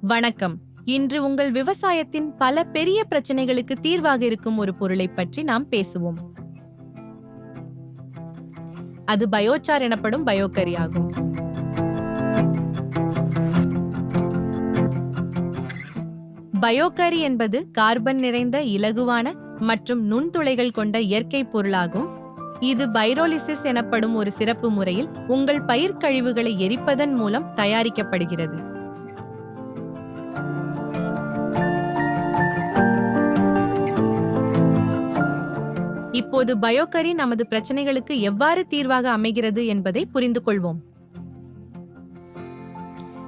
வணக்கம். இன்று உங்கள் விவசாயத்தின் பல பெரிய பிரச்சனைகளுக்கு தீர்வாக இருக்கும் ஒரு பொருளை பற்றி நாம் பேசுவோம். அது பயோசார் எனப்படும் பயோக்கரி ஆகும். பயோக்கரி என்பது கார்பன் நிறைந்த இலகுவான மற்றும் நுண்துளைகள் கொண்ட இயற்கை பொருளாகும். இது பைரோலிசிஸ் எனப்படும் ஒரு சிறப்பு முறையில் உங்கள் பயிர் கழிவுகளை எரிப்பதன் மூலம் தயாரிக்கப்படுகிறது. இப்போது பயோகரி நமது பிரச்சனைகளுக்கு எவ்வாறு தீர்வாக அமைகிறது என்பதை புரிந்து கொள்வோம்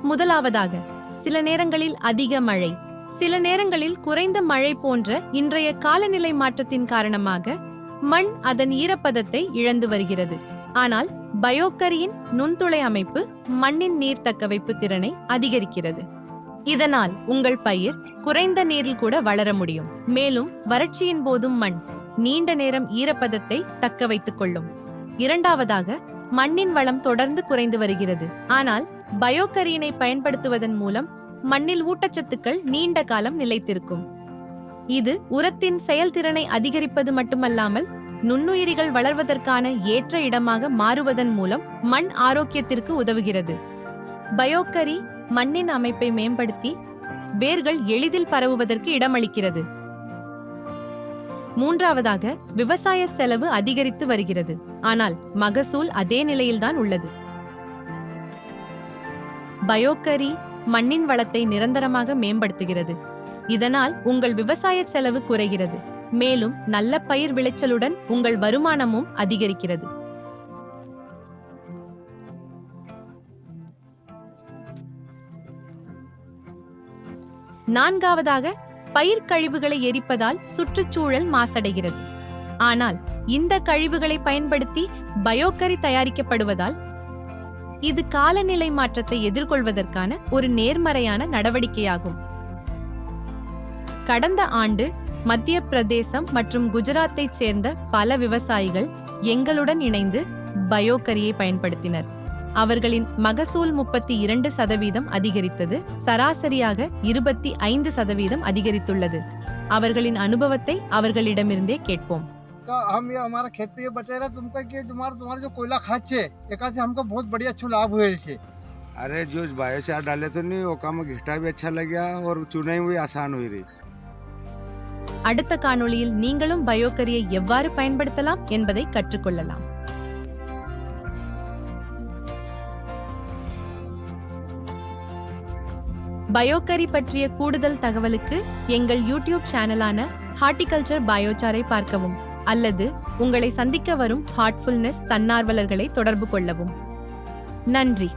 முதலாவதாக சில நேரங்களில் அதிக மழை சில நேரங்களில் குறைந்த மழை போன்ற இன்றைய காலநிலை மாற்றத்தின் காரணமாக மண் அதன் ஈரப்பதத்தை இழந்து வருகிறது. ஆனால் பயோக்கரியின் நுண்துளை அமைப்பு மண்ணின் நீர் தக்கவைப்பு திறனை அதிகரிக்கிறது. இதனால் உங்கள் பயிர் குறைந்த நீரில் கூட வளர முடியும். மேலும் வறட்சியின் போதும் மண் நீண்ட நேரம் ஈரப்பதத்தை தக்க வைத்துக் கொள்ளும் இரண்டாவதாக மண்ணின் வளம் தொடர்ந்து குறைந்து வருகிறது. ஆனால் பயோக்கரியினை பயன்படுத்துவதன் மூலம் மண்ணில் ஊட்டச்சத்துக்கள் நீண்ட காலம் நிலைத்திருக்கும். இது உரத்தின் செயல்திறனை அதிகரிப்பது மட்டுமல்லாமல் நுண்ணுயிரிகள் வளர்வதற்கான ஏற்ற இடமாக மாறுவதன் மூலம் மண் ஆரோக்கியத்திற்கு உதவுகிறது. பயோக்கரி மண்ணின் அமைப்பை மேம்படுத்தி வேர்கள் எளிதில் பரவுவதற்கு இடமளிக்கிறது. மூன்றாவதாக விவசாய செலவு அதிகரித்து வருகிறது. ஆனால் மகசூல் அதே நிலையில்தான் உள்ளது. பயோக்கரி மண்ணின் வளத்தை நிரந்தரமாக மேம்படுத்துகிறது. இதனால் உங்கள் விவசாய செலவு குறைகிறது. மேலும் நல்ல பயிர் விளைச்சலுடன் உங்கள் வருமானமும் அதிகரிக்கிறது. நான்காவதாக பயிர் கழிவுகளை எரிப்பதால் சுற்றுச்சூழல் மாசடைகிறது. ஆனால் இந்த கழிவுகளை பயன்படுத்தி பயோக்கரி தயாரிக்கப்படுவதால் இது காலநிலை மாற்றத்தை எதிர்கொள்வதற்கான ஒரு நேர்மறையான நடவடிக்கையாகும். கடந்த ஆண்டு மத்திய பிரதேசம் மற்றும் குஜராத்தைச் சேர்ந்த பல விவசாயிகள் எங்களுடன் இணைந்து பயோக்கரியை பயன்படுத்தினர். அவர்களின் மகசூல் முப்பத்தி இரண்டு சதவீதம் அதிகரித்தது சராசரியாக இருபத்தி ஐந்து சதவீதம் அதிகரித்துள்ளது அவர்களின் அனுபவத்தை அவர்களிடமிருந்தே கேட்போம் का हम ये हमारा खेत पे ये बचे रहे तुमका कि तुम्हारा तुम्हारा जो कोयला खाद छे एका से हमको बहुत बढ़िया अच्छो लाभ हुए छे अरे जो बायोचार डाले तो नहीं वो काम घिटा भी अच्छा लग गया और चुनाई भी आसान हुई रही அடுத்த காணொளியில் நீங்களும் பயோக்கரியை எவ்வாறு பயன்படுத்தலாம் என்பதை கற்றுக்கொள்ளலாம் பயோக்கரி பற்றிய கூடுதல் தகவலுக்கு எங்கள் யூடியூப் சேனலான ஹார்டிகல்ச்சர் பயோச்சாரை பார்க்கவும் அல்லது உங்களை சந்திக்க வரும் ஹார்ட்ஃபுல்னஸ் தன்னார்வலர்களை தொடர்பு கொள்ளவும். நன்றி.